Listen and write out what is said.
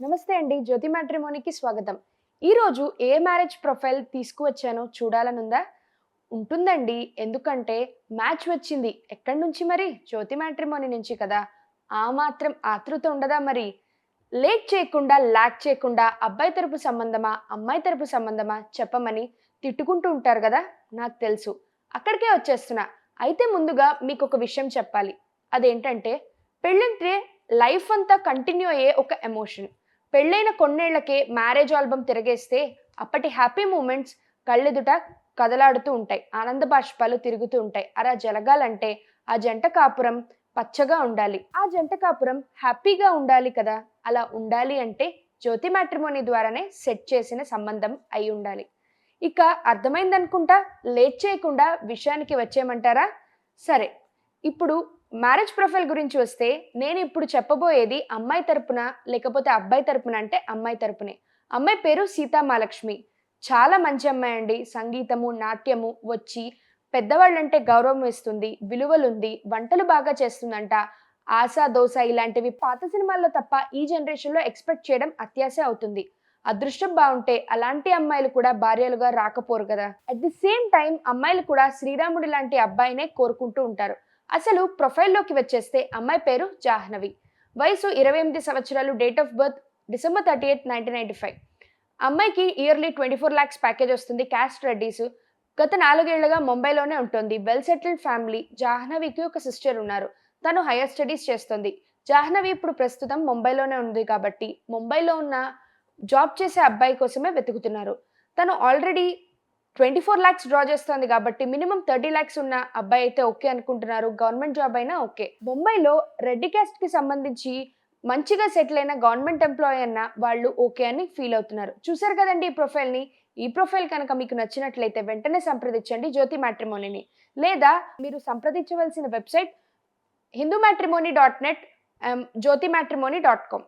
నమస్తే అండి జ్యోతి మ్యాట్రిమోనీకి స్వాగతం. ఈరోజు ఏ మ్యారేజ్ ప్రొఫైల్ తీసుకువచ్చానో చూడాలనుందా? ఉంటుందండి ఎందుకంటే మ్యాచ్ వచ్చింది. ఎక్కడి నుంచి మరి? జ్యోతి మ్యాట్రిమోనీ నుంచి కదా. ఆ మాత్రం ఆతృత ఉండదా మరి? లేట్ చేయకుండా లాక్ చేయకుండా అబ్బాయి తరపు సంబంధమా అమ్మాయి తరపు సంబంధమా చెప్పమని తిట్టుకుంటూ ఉంటారు కదా నాకు తెలుసు. అక్కడికే వచ్చేస్తున్నా. అయితే ముందుగా మీకు ఒక విషయం చెప్పాలి. అదేంటంటే పెళ్ళంటే లైఫ్ అంతా కంటిన్యూ అయ్యే ఒక ఎమోషన్. పెళ్ళైన కొన్నేళ్ళకే మ్యారేజ్ ఆల్బమ్ తిరగేస్తే అప్పటి హ్యాపీ మూమెంట్స్ కళ్ళెదుట కదలాడుతూ ఉంటాయి. ఆనంద బాష్పాలు తిరుగుతూ ఉంటాయి. అలా జరగాలంటే ఆ జంట కాపురం పచ్చగా ఉండాలి. ఆ జంట కాపురం హ్యాపీగా ఉండాలి కదా? అలా ఉండాలి అంటే జ్యోతి మ్యాట్రిమోనీ ద్వారానే సెట్ చేసిన సంబంధం అయి ఉండాలి. ఇక అర్థమైందనుకుంటా లేట్ చేయకుండా విషయానికి వచ్చేయమంటారా? సరే ఇప్పుడు మ్యారేజ్ ప్రొఫైల్ గురించి వస్తే నేను ఇప్పుడు చెప్పబోయేది అమ్మాయి తరపున లేకపోతే అబ్బాయి తరపున అంటే అమ్మాయి తరపునే. అమ్మాయి పేరు సీతామాలక్ష్మి చాలా మంచి అమ్మాయి అండి. సంగీతము నాట్యము వచ్చి పెద్దవాళ్ళంటే గౌరవం ఇస్తుంది విలువలుంది వంటలు బాగా చేస్తుందంట. ఆశా దోశ ఇలాంటివి పాత సినిమాల్లో తప్ప ఈ జనరేషన్లో ఎక్స్పెక్ట్ చేయడం అత్యాశ అవుతుంది. అదృష్టం బాగుంటే అలాంటి అమ్మాయిలు కూడా భార్యలుగా రాకపోరు కదా. అట్ ది సేమ్ టైం అమ్మాయిలు కూడా శ్రీరాముడి లాంటి అబ్బాయినే కోరుకుంటూ ఉంటారు. అసలు ప్రొఫైల్లోకి వచ్చేస్తే అమ్మాయి పేరు జాహ్నవి. వయసు ఇరవై ఎనిమిది సంవత్సరాలు date of birth December thirty eighth nineteen ninety five. అమ్మాయికి yearly twenty four lakhs package వస్తుంది క్యాస్ట్ రెడ్డీస్. గత నాలుగేళ్ళుగా ముంబైలోనే ఉంటుంది. Well settled family. జాహ్నవికి ఒక సిస్టర్ ఉన్నారు. తను హైయర్ స్టడీస్ చేస్తుంది. జాహ్నవి ఇప్పుడు ప్రస్తుతం ముంబైలోనే ఉంది కాబట్టి ముంబైలో ఉన్న జాబ్ చేసే అబ్బాయి కోసమే వెతుకుతున్నారు. తను already twenty four lakhs draw చేస్తోంది కాబట్టి మినిమం థర్టీ ల్యాక్స్ ఉన్న అబ్బాయి అయితే ఓకే అనుకుంటున్నారు. గవర్నమెంట్ జాబ్ అయినా ఓకే. ముంబైలో రెడ్డి క్యాస్ట్కి సంబంధించి మంచిగా సెటిల్ అయిన గవర్నమెంట్ ఎంప్లాయీ అన్న వాళ్ళు ఓకే అని ఫీల్ అవుతున్నారు. చూసారు కదండి ఈ ప్రొఫైల్ని ఈ ప్రొఫైల్ కనుక మీకు నచ్చినట్లయితే వెంటనే సంప్రదించండి జ్యోతి మ్యాట్రిమోనీని. లేదా మీరు సంప్రదించవలసిన website Hindu matrimony dot net um, Jyothi matrimony dot com